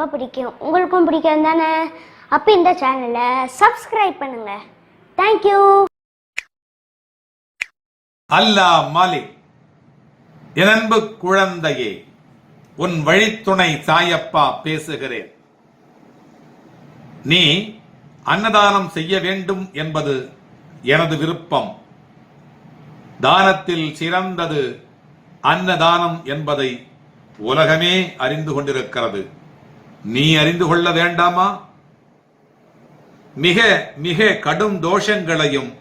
ரொம்ப பிடிக்கும். உங்களுக்கும் பிடிக்கும் தானே? அப்போ இந்த சேனலை சப்ஸ்கிரைப் பண்ணுங்க. தேங்க்யூ அல்லா மாலிக் என் அன்பு குழந்தையே உன் வழித்துணை சாயப்பா பேசுகிறேன். நீ அன்னதானம் செய்ய வேண்டும் என்பது எனது விருப்பம். தானத்தில் சிறந்தது அன்னதானம் என்பதை உலகமே அறிந்து கொண்டிருக்கிறது. நீ அறிந்து கொள்ள வேண்டாமா? மிக மிக கடும் தோஷங்களையும்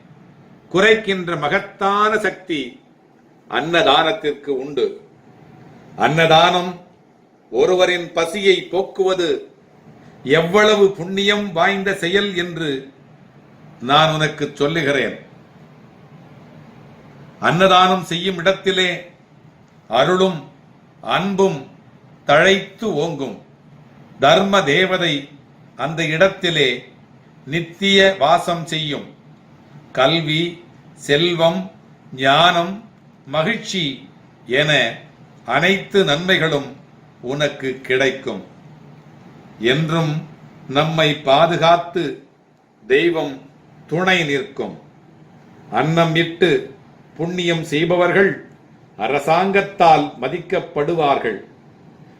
குறைக்கின்ற மகத்தான சக்தி அன்னதானத்திற்கு உண்டு. அன்னதானம் ஒருவரின் பசியை போக்குவது எவ்வளவு புண்ணியம் வாய்ந்த செயல் என்று நான் உனக்கு சொல்லுகிறேன். அன்னதானம் செய்யும் இடத்திலே அருளும் அன்பும் தழைத்து ஓங்கும். தர்ம தேவதை அந்த இடத்திலே நித்திய வாசம் செய்யும். கல்வி செல்வம் ஞானம் மகிழ்ச்சி என அனைத்து நன்மைகளும் உனக்கு கிடைக்கும். என்றும் நம்மை பாதுகாத்து தெய்வம் துணை நிற்கும். அன்னம் இட்டு புண்ணியம் செய்பவர்கள் அரசாங்கத்தால் மதிக்கப்படுவார்கள்.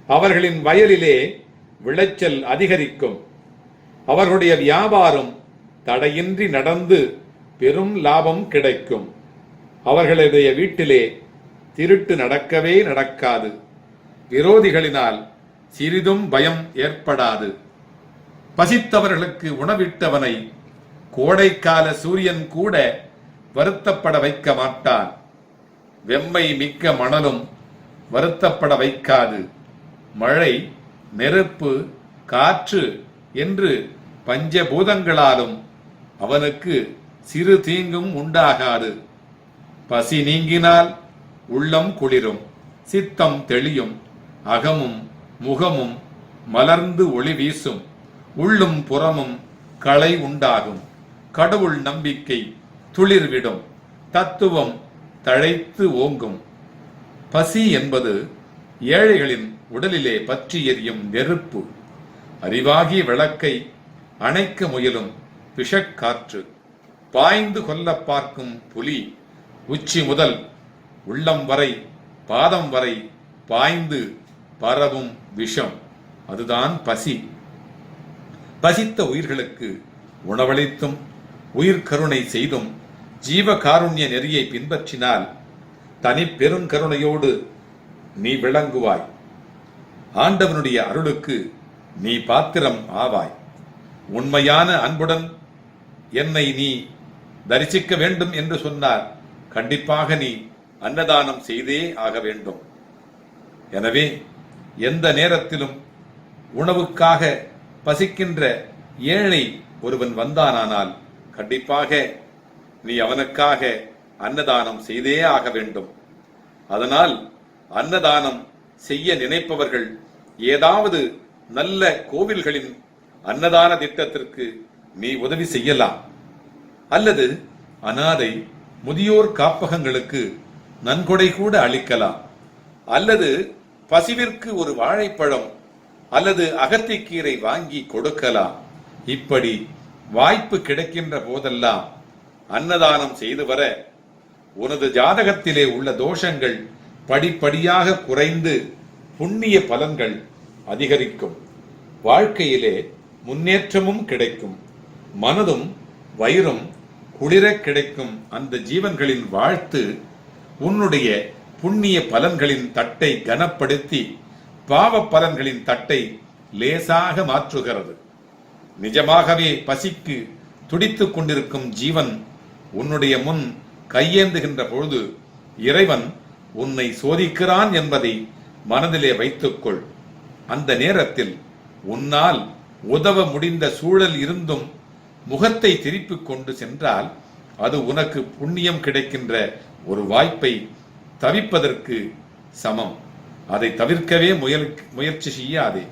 அவர்களின் வயலிலே விளைச்சல் அதிகரிக்கும். அவர்களுடைய வியாபாரம் தடையின்றி நடந்து பெரும் லாபம் கிடைக்கும். அவர்களுடைய வீட்டிலே திருட்டு நடக்கவே நடக்காது. விரோதிகளினால் சிறிதும் பயம் ஏற்படாது. பசித்தவர்களுக்கு உணவிட்டவனை கோடைக்கால சூரியன் கூட வருத்தப்பட வைக்க மாட்டான். வெம்மை மிக்க மணலும் வருத்தப்பட வைக்காது. மழை நெருப்பு காற்று என்று பஞ்சபூதங்களாலும் அவனுக்கு சிறு தீங்கும் உண்டாகாது. பசி நீங்கினால் உள்ளம் குளிரும் சித்தம் தெளியும் அகமும் முகமும் மலர்ந்து ஒளி வீசும் உள்ளும் புறமும் களை உண்டாகும். கடவுள் நம்பிக்கை துளிர்விடும் தத்துவம் தழைத்து ஓங்கும். பசி என்பது ஏழைகளின் உடலிலே பற்றி எரியும் நெருப்பு. அறிவாகிய விளக்கை அணைக்க முயலும் விஷக்காற்று. பாய்ந்து கொல்ல பார்க்கும் புலி உச்சி முதல் உள்ளம் வரை பாதம் வரை பாய்ந்து பரவும் விஷம். அதுதான் பசி. பசித்த உயிர்களுக்கு உணவளித்தும் உயிர் கருணை செய்தும் ஜீவகாருண்ய நெறியை பின்பற்றினால் தனி பெருங்கருணையோடு நீ விளங்குவாய். ஆண்டவனுடைய அருளுக்கு நீ பாத்திரம் ஆவாய். உண்மையான அன்புடன் என்னை நீ தரிசிக்க வேண்டும் என்று சொன்னார். கண்டிப்பாக நீ அன்னதானம் செய்தே ஆக வேண்டும். எனவே எந்த நேரத்திலும் உணவுக்காக பசிக்கின்ற ஏழை ஒருவன் வந்தானானால் கண்டிப்பாக நீ அவனுக்காக அன்னதானம் செய்தே ஆக வேண்டும். அதனால் அன்னதானம் செய்ய நினைப்பவர்கள் ஏதாவது நல்ல கோவில்களின் அன்னதான திட்டத்திற்கு நீ உதவி செய்யலாம். அல்லது அனாதை முதியோர் காப்பகங்களுக்கு நன்கொடை கூட அளிக்கலாம். அல்லது பசிவிற்கு ஒரு வாழைப்பழம் அல்லது அகத்திக்கீரை வாங்கி கொடுக்கலாம். இப்படி வாய்ப்பு கிடைக்கின்ற போதெல்லாம் அன்னதானம் செய்து வர உனது ஜாதகத்திலே உள்ள தோஷங்கள் படிப்படியாக குறைந்து புண்ணிய பலன்கள் அதிகரிக்கும். வாழ்க்கையிலே முன்னேற்றமும் கிடைக்கும். மனதும் வயிறும் குளிரக் கிடைக்கும். அந்த ஜீவன்களின் வாழ்த்து உன்னுடைய புண்ணிய பலன்களின் தட்டை கனப்படுத்தி பாவ பலன்களின் தட்டை லேசாக மாற்றுகிறது. நிஜமாகவே பசிக்கு துடித்துக் கொண்டிருக்கும் ஜீவன் உன்னுடைய முன் கையேந்துகின்ற பொழுது இறைவன் உன்னை சோதிக்கிறான் என்பதை மனதிலே வைத்துக்கொள். அந்த நேரத்தில் உன்னால் உதவ முடிந்த சூழல் இருந்தும் முகத்தை திருப்பிக் கொண்டு சென்றால் அது உனக்கு புண்ணியம் கிடைக்கின்ற ஒரு வாய்ப்பை தவிப்பதற்கு சமம். அதை தவிர்க்கவே முயல் முயற்சி செய்யாதே.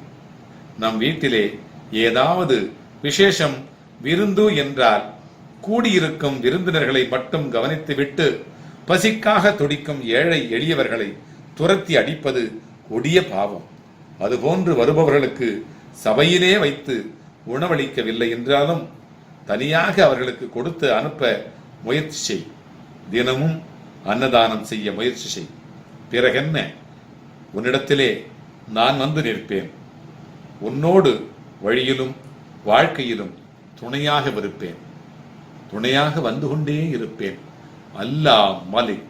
நம் வீட்டிலே ஏதாவது விசேஷம் விருந்து என்றால் கூடியிருக்கும் விருந்தினர்களை மட்டும் கவனித்துவிட்டு பசிக்காக துடிக்கும் ஏழை எளியவர்களை துரத்தி அடிப்பது கொடிய பாவம். அதுபோன்று வருபவர்களுக்கு சபையிலே வைத்து உணவளிக்கவில்லை என்றாலும் தனியாக அவர்களுக்கு கொடுத்து அனுப்ப முயற்சி செய். தினமும் அன்னதானம் செய்ய முயற்சி செய். பிறகென்ன? உன்னிடத்திலே நான் வந்து நிற்பேன். உன்னோடு வழியிலும் வாழ்க்கையிலும் துணையாக இருப்பேன். துணையாக வந்து கொண்டே இருப்பேன். அல்லாஹ் மலிக்